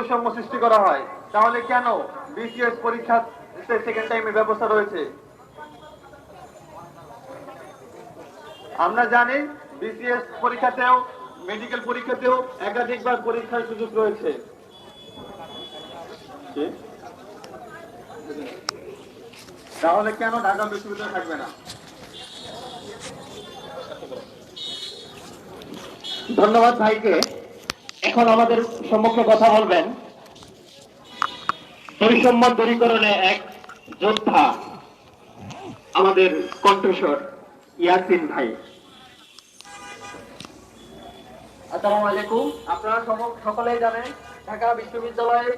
বৈষম্য সৃষ্টি করা হয়, তাহলে কেন বিসিএস পরীক্ষা সেকেন্ড টাইমের ব্যবস্থা রয়েছে? আমরা জানি বিসিএস পরীক্ষাতেও মেডিকেল পরীক্ষাতেও একাধিকবার পরীক্ষার সুযোগ রয়েছে। তাহলে কেন ঢাকা বিশ্ববিদ্যালয় থাকবে না? ধন্যবাদ ভাইকে। এখন আমাদের সম্মুখে কথা বলবেন। বৈষম্য দূরীকরণে এক যোদ্ধা আমাদের কণ্ঠস্বর ইয়াসিন ভাই। আসসালামু আলাইকুম। আপনারা সকলেই জানেন ঢাকা বিশ্ববিদ্যালয়ে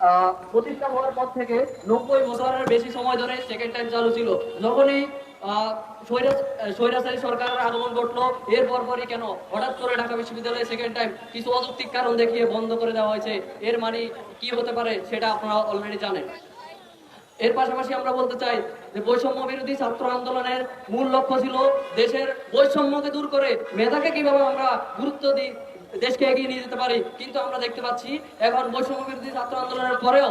আহ, প্রতিষ্ঠা হওয়ার পর থেকে নব্বই বছরের বেশি সময় ধরে সেকেন্ড টাইম চালু ছিল। যখনই কেন? হঠাৎ করে ঢাকা বিশ্ববিদ্যালয়ে সেকেন্ড টাইম কারণ দেখিয়ে বন্ধ করে দেওয়া হয়েছে। এর মানে কি হতে পারে সেটা আপনারা অলরেডি জানেন। এর পাশাপাশি আমরা বলতে চাই যে বৈষম্য বিরোধী ছাত্র আন্দোলনের মূল লক্ষ্য ছিল দেশের বৈষম্যকে দূর করে মেধাকে কীভাবে আমরা গুরুত্ব দিই, দেশকে এগিয়ে নিয়ে যেতে পারি। কিন্তু আমরা দেখতে পাচ্ছি এখন বৈষম্য বিরোধী ছাত্র আন্দোলনের পরেও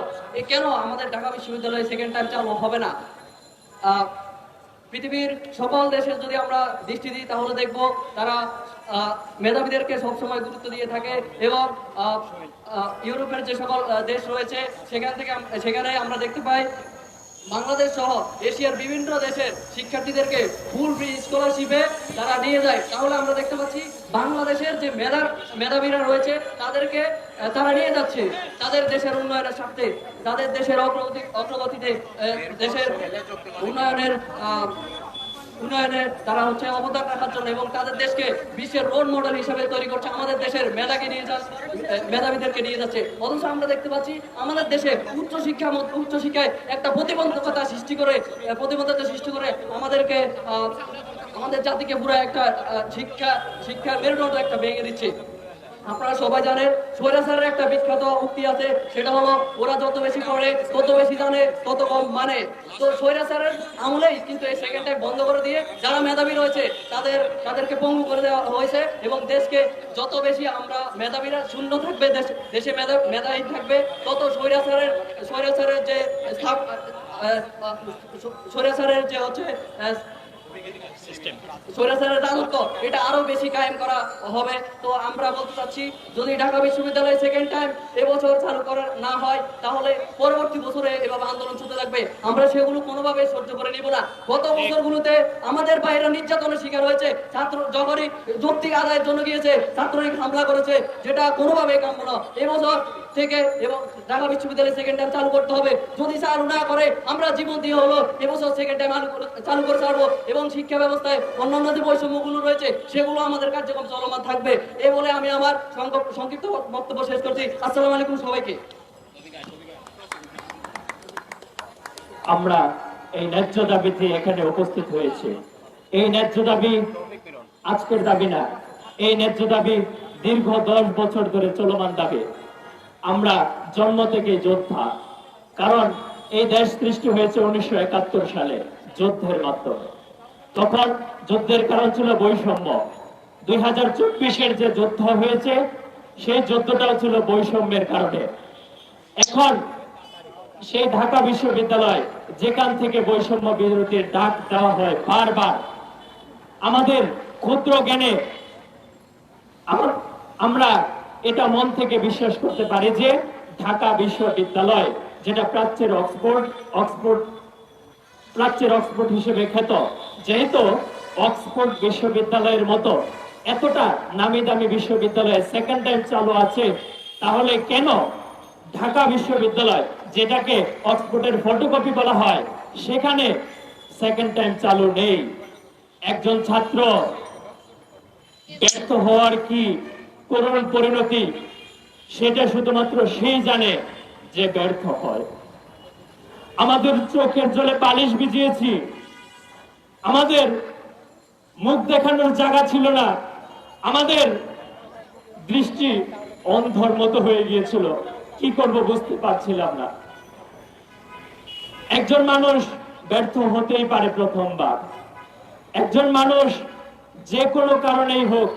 কেন আমাদের ঢাকা বিশ্ববিদ্যালয়ে সেকেন্ড টাইম চালু হবে না? পৃথিবীর সকল দেশের যদি আমরা দৃষ্টি দিই, তাহলে দেখব তারা মেধাবীদেরকে সবসময় গুরুত্ব দিয়ে থাকে এবং ইউরোপের যে সকল দেশ রয়েছে, সেখান থেকে সেখানে আমরা দেখতে পাই বাংলাদেশ সহ এশিয়ার বিভিন্ন দেশের শিক্ষার্থীদেরকে ফুল ফ্রি স্কলারশিপে তারা নিয়ে যায়। তাহলে আমরা দেখতে পাচ্ছি বাংলাদেশের যে মেধার, মেধাবীরা রয়েছে, তাদেরকে তারা নিয়ে যাচ্ছে। তাদের দেশের উন্নয়নের স্বার্থে, তাদের দেশের অগ্রগতি অগ্রগতিতে দেশের উন্নয়নের উন্নয়নে তারা হচ্ছে অবদান রাখার জন্য এবং তাদের দেশকে বিশ্বের রোল মডেল হিসেবে তৈরি করছে। আমাদের দেশের মেধাকে নিয়ে যাচ্ছে মেধাবীদেরকে নিয়ে যাচ্ছে। অথচ আমরা দেখতে পাচ্ছি আমাদের দেশে উচ্চ শিক্ষা একটা প্রতিবন্ধকতা সৃষ্টি করে প্রতিবন্ধকতা সৃষ্টি করে আমাদেরকে আমাদের জাতিকে পুরো একটা শিক্ষা শিক্ষার মেরুদণ্ড একটা ভেঙে দিচ্ছে। আপনারা সবাই জানেন স্বৈরাচারের একটা বিখ্যাত উক্তি আছে, সেটা হলো ওরা যত বেশি পড়ে, তত বেশি জানে, তত কম মানে। তো স্বৈরাচারের আমলেই কিন্তু এই সেকেন্ড টাইম বন্ধ করে দিয়ে যারা মেধাবী রয়েছে, তাদের, তাদেরকে পঙ্গু করে দেওয়া হয়েছে এবং দেশকে যত বেশি আমরা মেধাবীরা শূন্য থাকবে, দেশ, দেশে মেধা মেধাহী থাকবে, তত স্বৈরাচারের স্বৈরাচারের যে স্থাপ স্বৈরাচারের যে হচ্ছে আহ, স্বৈরাচারের রাজত্ব এটা আরও বেশি কায়েম করা হবে। তো আমরা বলতে চাচ্ছি যদি ঢাকা বিশ্ববিদ্যালয় সেকেন্ড টাইম এবছর চালু করা না হয় তাহলে পরবর্তী বছরে এভাবে আন্দোলন চলতে থাকবে। আমরা সেগুলো কোনোভাবে সহ্য করে নিব না। গত বছরগুলোতে আমাদের বাইরে নির্যাতনের শিকার হয়েছে। ছাত্র যখনই যৌক্তিক আদায়ের জন্য গিয়েছে ছাত্রলীগ হামলা করেছে যেটা কোনোভাবেই কাম্য না এবছর থেকে এবং ঢাকা বিশ্ববিদ্যালয় সেকেন্ড টাইম চালু করতে হবে। যদি চালু না করে, আমরা জীবন দিয়ে হলো, এবছর সেকেন্ড টাইম চালু করে ছাড়বো এবং শিক্ষা ব্যবস্থায় অন্যান্য যে বৈষম্যগুলো রয়েছে, সেগুলো আমাদের কার্যক্রম চলমান থাকবে। এই বলে আমি আমার সংক্ষিপ্ত বক্তব্য শেষ করছি। আসসালামু আলাইকুম সবাইকে। আমরা এই ন্যায্য দাবিতে এখানে উপস্থিত হয়েছে। এই ন্যায্য দাবি আজকের দাবি না, এই ন্যায্য দাবি দীর্ঘ দশ বছর ধরে চলমান দাবি। আমরা জন্ম থেকে যোদ্ধা। কারণ এই দেশ সৃষ্টি হয়েছে উনিশশো একাত্তর সালে, যুদ্ধের মাধ্যমে। তখন যুদ্ধের কারণ ছিল বৈষম্য। দুই হাজার চব্বিশের যে যুদ্ধ হয়েছে, সেই যুদ্ধটাও ছিল বৈষম্যের কারণে। এখন সেই ঢাকা বিশ্ববিদ্যালয়, যেখান থেকে বৈষম্য বিরোধীর ডাক দেওয়া হয় বারবার, আমাদের ক্ষুদ্র জ্ঞানে আম- আমরা এটা মন থেকে বিশ্বাস করতে পারে যে ঢাকা বিশ্ববিদ্যালয়, যেটা প্রাচ্যের অক্সফোর্ড অক্সফোর্ড, প্রাচ্যের অক্সফোর্ড হিসেবে খ্যাত। যেহেতু অক্সফোর্ড বিশ্ববিদ্যালয়ের মতো এতটা নামি দামি বিশ্ববিদ্যালয় সেকেন্ড টাইম চালু আছে, তাহলে কেন ঢাকা বিশ্ববিদ্যালয়, যেটাকে অক্সফোর্ডের ফটোকপি বলা হয়, সেখানে সেকেন্ড টাইম চালু নেই? একজন ছাত্র ব্যর্থ হওয়ার কি করুণ পরিণতি, সেটা শুধুমাত্র সেই জানে যে ব্যর্থ হয়। আমাদের চোখের জলে পালিশ ভিজিয়েছি। আমাদের মুখ দেখানোর জায়গা ছিল না। আমাদের দৃষ্টি অন্ধর মতো হয়ে গিয়েছিল। কি করব বুঝতে পারছিলাম না। একজন মানুষ ব্যর্থ হতেই পারে প্রথমবার। একজন মানুষ যে কোনো কারণেই হোক,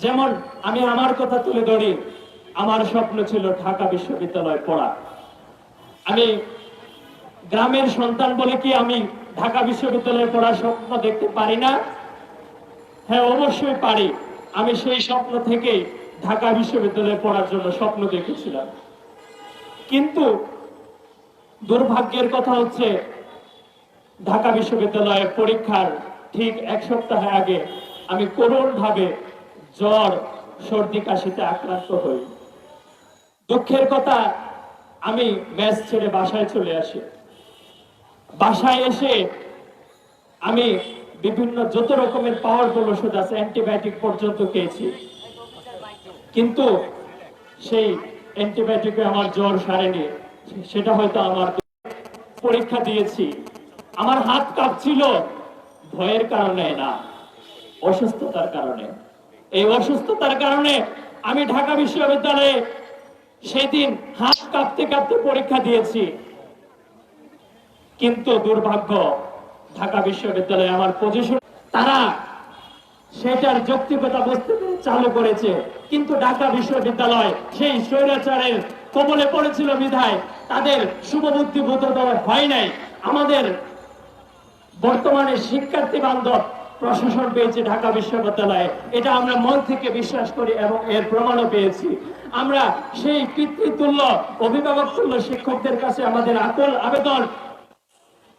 যেমন আমি আমার কথা তুলে ধরি। আমার স্বপ্ন ছিল ঢাকা বিশ্ববিদ্যালয়ে পড়া। আমি গ্রামের সন্তান বলে কি আমি ঢাকা বিশ্ববিদ্যালয়ে পড়ার স্বপ্ন দেখতে পারি না? হ্যাঁ অবশ্যই পারি। আমি সেই স্বপ্ন থেকেই ঢাকা বিশ্ববিদ্যালয়ে পড়ার জন্য স্বপ্ন দেখেছিলাম। কিন্তু দুর্ভাগ্যের কথা হচ্ছে, ঢাকা বিশ্ববিদ্যালয়ের পরীক্ষার ঠিক এক সপ্তাহ আগে আমি করুণ ভাবে জ্বর সর্দি কাশিতে আক্রান্ত হই। দুঃখের কথা, আমি ম্যাচ ছেড়ে বাসায় চলে আসি। বাসায় এসে আমি বিভিন্ন যত রকমের পাওয়ারফুল ওষুধ আছে অ্যান্টিবায়োটিক পর্যন্ত খেয়েছি। কিন্তু সেই অ্যান্টিবায়োটিকে আমার জ্বর সারেনি। সেটা হয়তো আমার পরীক্ষা দিয়েছি। আমার হাত কাঁপছিল, ভয়ের কারণে না, অসুস্থতার কারণে। এই অসুস্থতার কারণে আমি ঢাকা বিশ্ববিদ্যালয়ে সেদিন হাত কাঁপতে কাঁপতে পরীক্ষা দিয়েছি। কিন্তু দুর্ভাগ্য, ঢাকা বিশ্ববিদ্যালয়ে আমার পজিশন তারা সেটার যৌক্তিকতা বুঝতে চালু করেছে। কিন্তু ঢাকা বিশ্ববিদ্যালয় সেই স্বৈরাচারের কবলে পড়েছিল বিধায় তাদের শুভবুদ্ধি বোধ হয় নাই। আমাদের বর্তমানে শিক্ষার্থী বান্ধব প্রশাসন পেয়েছে ঢাকা বিশ্ববিদ্যালয়ে। এটা আমরা মন থেকে বিশ্বাস করি এবং এর প্রমাণও পেয়েছি। আমরা সেই পিতৃতুল্য অভিভাবক তুল্য শিক্ষকদের কাছে আমাদের আকল আবেদন।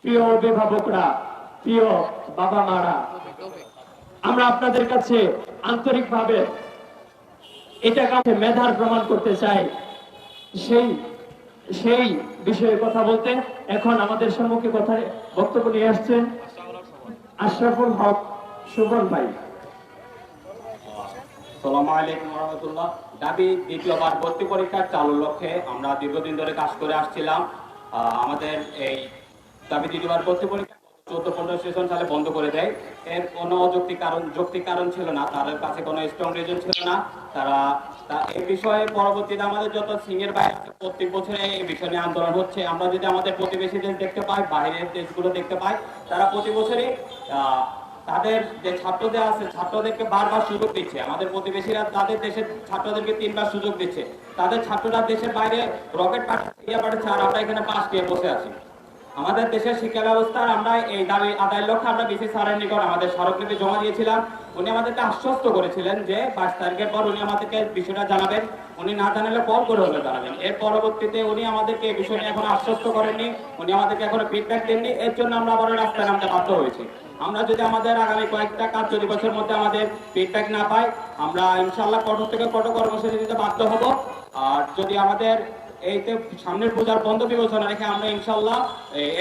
প্রিয় অভিভাবকরা, প্রিয় বাবা মারা আমরা আপনাদের কাছে আন্তরিকভাবে এটা কাছে মেধার প্রমাণ করতে চাই। সেই সেই বিষয়ে কথা বলতে এখন আমাদের সম্মুখে কথা বক্তব্য নিয়ে আসছেন আশরাফুল হক সুবল ভাই। সালামু আলাইকুম রহমতুল্লাহ দাবি দ্বিতীয়বার ভর্তি পরীক্ষার চালুর লক্ষ্যে আমরা দীর্ঘদিন ধরে কাজ করে আসছিলাম। আমাদের এই দাবি দ্বিতীয়বার ভর্তি পরীক্ষা চোদ্দ পনেরো সেশন সালে বন্ধ করে দেয়। এর কোনো অযৌক্তিক কারণ, যৌক্তিক কারণ ছিল না। তাদের কাছে কোনো স্ট্রং রিজন ছিল না। তারা এই বিষয়ে পরবর্তীতে আমাদের যত সিংয়ের বাইরে প্রত্যেক বছরে এই বিষয় নিয়ে আন্দোলন হচ্ছে। আমরা যদি আমাদের প্রতিবেশী দেশ দেখতে পাই, বাইরের দেশগুলো দেখতে পাই, তারা প্রতি বছরই তাদের যে ছাত্রদের আছে, ছাত্রদেরকে বারবার সুযোগ দিচ্ছে। আমাদের প্রতিবেশীরা তাদের দেশের ছাত্রদেরকে তিনবার সুযোগ দিচ্ছে। তাদের ছাত্ররা দেশের বাইরে রকেট পাঠাচ্ছে আর আমরা এখানে পাশ দিয়ে বসে আছি। আমাদের দেশের শিক্ষা ব্যবস্থার আমরা এই দাবি আদায়ের লক্ষ্যে আমরা বিসি স্যারের নিকট আমাদের স্মারকলিপি জমা দিয়েছিলাম। উনি আমাদেরকে আশ্বস্ত করেছিলেন যে বাইশ তারিখের পর উনি আমাদেরকে বিষয়টা জানাবেন। উনি না জানালে কল করে হলে জানাবেন এর পরবর্তীতে উনি আমাদেরকে এই বিষয় নিয়ে এখনও আশ্বস্ত করেননি। উনি আমাদেরকে এখনও ফিডব্যাক দেননি। এর জন্য আমরা আবার রাস্তায় নামতে বাধ্য হয়েছি। আমরা যদি আমাদের আগামী কয়েকটা কার্য দিবসের মধ্যে আমাদের ফিডব্যাক না পাই, আমরা ইনশাল্লাহ কঠোর থেকে কঠোর কর্মসূচি দিতে বাধ্য হব। আর যদি আমাদের এইতে সামনের পূজার বন্ধ বিবেচনা রেখে আমরা ইনশাল্লাহ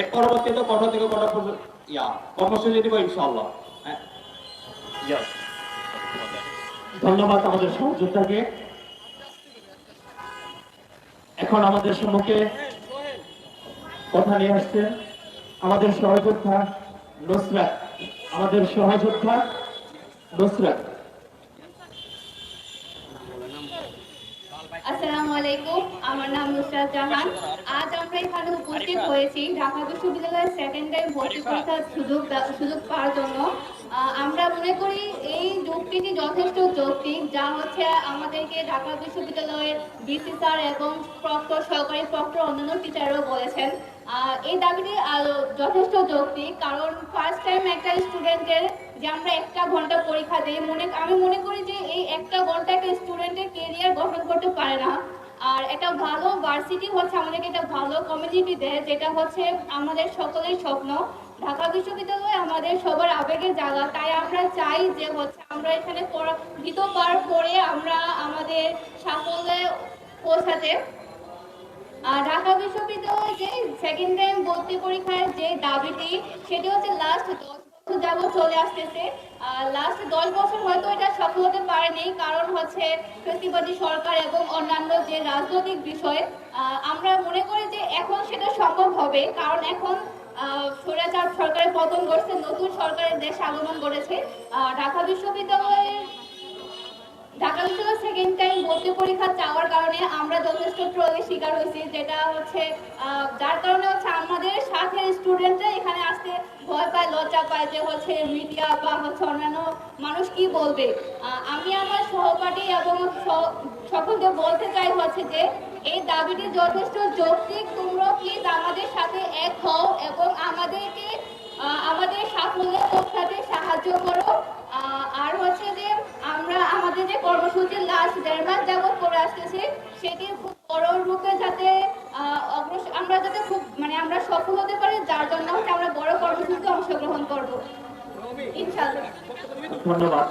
এর পরবর্তীতে কঠোর থেকে কঠোর ইয়া, কর্মসূচি দিব ইনশাল্লাহ হ্যাঁ? ধন্যবাদ আমাদের সহযোদ্ধাকে। এখন আমাদের সম্মুখে কথা নিয়ে আসছেন আমাদের সহযোদ্ধা নুসরাত। আমাদের সহযোদ্ধা নুসরাত। আসসালামু আমার নাম নুসরাত জাহান। আজ আমরা এখানে উপস্থিত হয়েছি ঢাকা বিশ্ববিদ্যালয়ের সেকেন্ড টাইম ভর্তি পরীক্ষার সুযোগ সুযোগ পাওয়ার জন্য। আমরা মনে করি এই যুক্তিটি যথেষ্ট যৌক্তিক, যা হচ্ছে আমাদেরকে ঢাকা বিশ্ববিদ্যালয়ের ডিসি স্যার এবং প্রক্টর সহকারী প্রক্টর অন্যান্য টিচারও বলেছেন। এই দাবিটি যথেষ্ট যৌক্তিক, কারণ ফার্স্ট টাইম একটা স্টুডেন্টের যে আমরা একটা ঘণ্টা পরীক্ষা দিই, মনে, আমি মনে করি যে এই একটা ঘণ্টা একটা স্টুডেন্টের কেরিয়ার গঠন করতে পারে না। আর একটা ভালো ভার্সিটি হচ্ছে আমাদেরকে একটা ভালো কমিউনিটি দেয়, যেটা হচ্ছে আমাদের সকলের স্বপ্ন। ঢাকা বিশ্ববিদ্যালয় আমাদের সবার আবেগের জায়গা, তাই আমরা চাই যে হচ্ছে আমরা এখানে পড়া- দ্বিতীয়বার পড়ে আমরা আমাদের সাফল্যে পৌঁছাতে। ঢাকা বিশ্ববিদ্যালয়ে সেকেন্ড টাইম ভর্তি পরীক্ষার যে দাবিটি, সেটি হচ্ছে লাস্ট দশ বছর চলে আসতেছে। লাস্ট দশ বছর হয়তো এটা সফল হতে পারেনি, কারণ হচ্ছে ফেসিবাদী সরকার এবং অন্যান্য যে রাজনৈতিক বিষয় আমরা মনে করি যে এখন সেটা সম্ভব হবে, কারণ এখন স্বৈরাচার সরকারের পতন ঘটছে, নতুন সরকারের দেশ আগমন করেছে। ঢাকা বিশ্ববিদ্যালয়ের ঢাকা বিশ্ববিদ্যালয় সেকেন্ড টাইম ভর্তি পরীক্ষা চাওয়ার কারণে আমরা যথেষ্ট ট্রলের শিকার হয়েছি, যেটা হচ্ছে যার কারণে হচ্ছে আমাদের সাথে স্টুডেন্টরা এখানে আসতে ভয় পায়, লজ্জা পায় যে হচ্ছে মিডিয়া বা হচ্ছে অন্যান্য মানুষ কি বলবে। আমি আমার সহপাঠী এবং সকলকে বলতে চাই হচ্ছে যে, এই দাবিটি যথেষ্ট যৌক্তিক, তোমরা প্লিজ আমাদের সাথে এক হও এবং আমাদেরকে আমাদের সাফল্যে সাহায্য করো। আর হচ্ছে যে আমরা আমাদের যে কর্মসূচির লাস্ট দেড় মাস যাবত করে আসতেছি, সেটি খুব বড় রূপে যাতে অগ্রসর আমরা যাতে খুব মানে আমরা সফল হতে পারি, যার জন্য হচ্ছে আমরা বড় কর্মসূচিতে অংশগ্রহণ করব। ইনশাআল্লাহ। ধন্যবাদ।